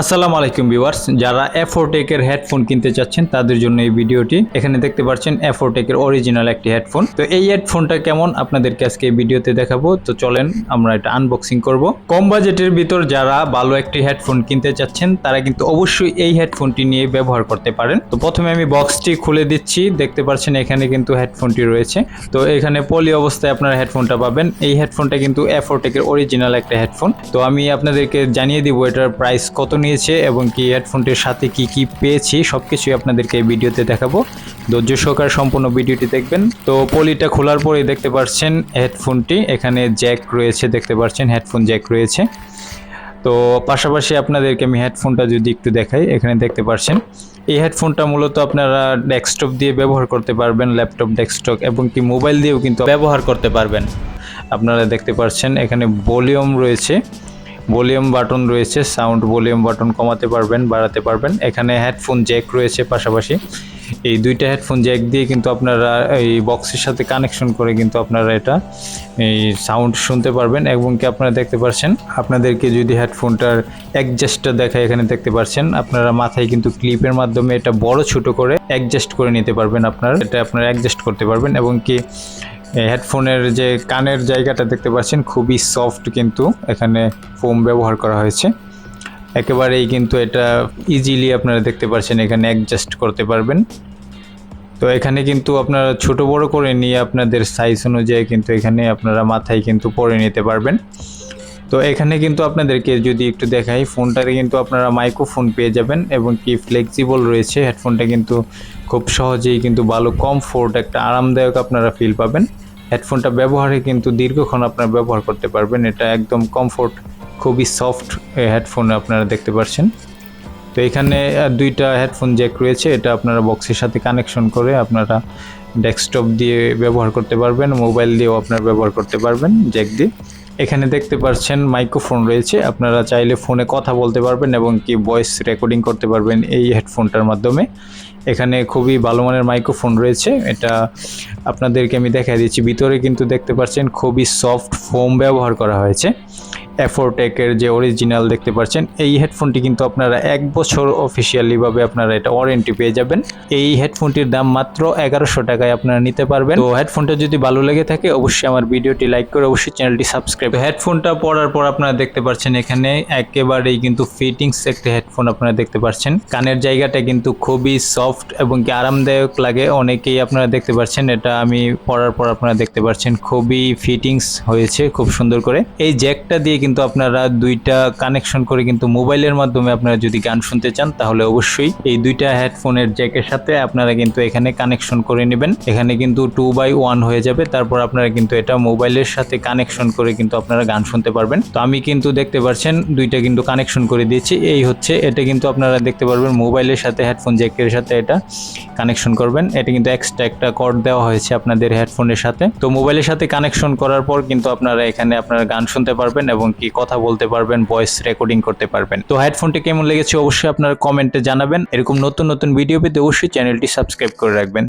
আসসালামু আলাইকুম ভিউয়ার্স, যারা এফোটেকের হেডফোন কিনতে চাচ্ছেন, তাদের জন্য এই ভিডিওটি, এখানে দেখতে পাচ্ছেন এফোটেকের অরিজিনাল একটি হেডফোন তো এই হেডফোনটা কেমন, আপনাদেরকে আজকে এই ভিডিওতে দেখাবো। তো চলেন, আমরা এটা আনবক্সিং করব। কম বাজেটের ভিতর যারা ভালো একটি হেডফোন কিনতে চাচ্ছেন, তারা কিন্তু অবশ্যই এই হেডফোনটি নিয়ে ব্যবহার করতে পারেন। তো প্রথমে আমি বক্সটি খুলে দিচ্ছি, দেখতে পাচ্ছেন এখানে কিন্তু হেডফোনটি রয়েছে। তো এখানে পলি অবস্থায় আপনারা হেডফোনটা পাবেন। এই হেডফোনটা কিন্তু এফোটেকের অরিজিনাল একটা হেডফোন তো আমি আপনাদেরকে জানিয়ে দিব, এটার প্রাইস কত নিয়েছে এবং কি হেডফোনটির সাথে কি কি পেয়েছি সব কিছুই আপনাদেরকে এই ভিডিওতে দেখাবো। ধৈর্য সহকার সম্পূর্ণ ভিডিওটি দেখবেন। তো পলিটা খোলার পরে দেখতে পাচ্ছেন হেডফোনটি এখানে জ্যাক রয়েছে, দেখতে পাচ্ছেন হেডফোন জ্যাক রয়েছে। তো পাশাপাশি আপনাদেরকে আমি হেডফোনটা যদি একটু দেখাই, এখানে দেখতে পাচ্ছেন এই হেডফোনটা মূলত আপনারা ডেস্কটপ দিয়ে ব্যবহার করতে পারবেন ল্যাপটপ ডেস্কটপ এবং কি মোবাইল দিয়েও কিন্তু ব্যবহার করতে পারবেন। আপনারা দেখতে পাচ্ছেন এখানে ভলিউম রয়েছে। ভলিউম বাটন রয়েছে, সাউন্ড ভলিউম বাটন কমাতে পারবেন, বাড়াতে পারবেন। এখানে হেডফোন জ্যাক রয়েছে পাশাপাশি। এই দুইটা হেডফোন জ্যাক দিয়ে কিন্তু আপনারা এই বক্সের সাথে কানেকশন করে কিন্তু আপনারা এটা এই সাউন্ড শুনতে পারবেন এবং কি আপনারা দেখতে পাচ্ছেন আপনাদেরকে যদি হেডফোনটার অ্যাডজাস্টটা দেখায় এখানে দেখতে পাচ্ছেন আপনারা মাথায় কিন্তু ক্লিপের মাধ্যমে এটা বড় ছোট করে অ্যাডজাস্ট করে নিতে পারবেন আপনারা। এটা আপনারা অ্যাডজাস্ট করতে পারবেন এবং কি হেডফোনের যে কানের জায়গাটা দেখতে পাচ্ছেন, খুবই সফট কিন্তু এখানে ফোম ব্যবহার করা হয়েছে। একেবারেই কিন্তু এটা ইজিলি আপনারা দেখতে পাচ্ছেন, এখানে অ্যাডজাস্ট করতে পারবেন। তো এখানে কিন্তু আপনারা ছোট বড় করে নিয়ে আপনাদের সাইজ অনুযায়ী কিন্তু এখানে আপনারা মাথায় কিন্তু পরে নিতে পারবেন। তো এখানে কিন্তু আপনাদেরকে যদি একটু দেখাই ফোনটাতে কিন্তু আপনারা মাইক্রোফোন পেয়ে যাবেন এবং কি ফ্লেক্সিবল রয়েছে হেডফোনটা কিন্তু খুব সহজেই কিন্তু ভালো কমফোর্ট একটা আরামদায়ক আপনারা ফিল পাবেন। হেডফোনটা ব্যবহারে কিন্তু দীর্ঘক্ষণ আপনারা ব্যবহার করতে পারবেন। এটা একদম কমফোর্ট খুবই সফট হেডফোন আপনারা দেখতে পাচ্ছেন তো এখানে দুইটা হেডফোন জ্যাক রয়েছে। এটা আপনারা বক্সের সাথে কানেকশন করে আপনারা ডেস্কটপ দিয়ে ব্যবহার করতে পারবেন মোবাইল দিয়েও আপনারা ব্যবহার করতে পারবেন জ্যাক দিয়ে। এখানে দেখতে পাচ্ছেন মাইক্রোফোন রয়েছে। আপনারা চাইলে ফোনে কথা বলতে পারবেন এবং কি ভয়েস রেকর্ডিং করতে পারবেন এই হেডফোনটার মাধ্যমে। এখানে খুবই ভালো মানের মাইক্রোফোন রয়েছে। এটা আপনাদেরকে আমি দেখা দিচ্ছি। ভিতরে কিন্তু দেখতে পাচ্ছেন খুবই সফট ফোম ব্যবহার করা হয়েছে। এফোরটেকের যে অরিজিনাল দেখতে পাচ্ছেন, এই হেডফোনটি কিন্তু আপনারা এক বছর অফিসিয়ালিভাবে আপনারা এটা ওয়ারেন্টি পেয়ে যাবেন। এই হেডফোনটির দাম মাত্র এগারোশো টাকায় আপনারা নিতে পারবেন। তো হেডফোনটা যদি ভালো লেগে থাকে, অবশ্যই আমার ভিডিওটি লাইক করে অবশ্যই চ্যানেলটি সাবস্ক্রাইব হেডফোনটা পরার পর আপনারা দেখতে পাচ্ছেন এখানে একেবারেই কিন্তু ফিটিংস একটা হেডফোন আপনারা দেখতে পাচ্ছেন। কানের জায়গাটা কিন্তু খুবই সফট এবং কি আরামদায়ক লাগে। অনেকেই আপনারা দেখতে পাচ্ছেন, এটা আমি পরার পর আপনারা দেখতে পাচ্ছেন, খুবই ফিটিংস হয়েছে খুব সুন্দর করে। এই জ্যাকটা দিয়ে কিন্তু আপনারা দুইটা কানেকশন করে কিন্তু মোবাইলের মাধ্যমে আপনারা যদি গান শুনতে চান, তাহলে অবশ্যই এই দুইটা হেডফোনের জ্যাকের সাথে আপনারা কিন্তু এখানে কানেকশন করে নেবেন। এখানে কিন্তু টু বাই ওয়ান হয়ে যাবে। তারপর আপনারা কিন্তু এটা মোবাইলের সাথে কানেকশন করে কিন্তু আপনারা গান শুনতে পারবেন। তো আমি কিন্তু দেখতে পাচ্ছেন, দুইটা কিন্তু কানেকশন করে দিয়েছি। এই হচ্ছে, এটা কিন্তু আপনারা দেখতে পারবেন, মোবাইলের সাথে হেডফোন জ্যাকের সাথে এটা কানেকশন করবেন। এটা কিন্তু এক্সট্রা একটা কর্ড দেওয়া হয়েছে আপনাদের হেডফোনের সাথে। তো মোবাইলের সাথে কানেকশন করার পর কিন্তু আপনারা এখানে আপনারা গান শুনতে পারবেন এবং কি কথা বলতে পারবেন ভয়েস রেকর্ডিং করতে পারবেন। তো হেডফোনটি কেমন লেগেছে অবশ্যই আপনারা কমেন্টে জানাবেন। এরকম নতুন নতুন ভিডিও পেতে অবশ্যই চ্যানেলটি সাবস্ক্রাইব করে রাখবেন।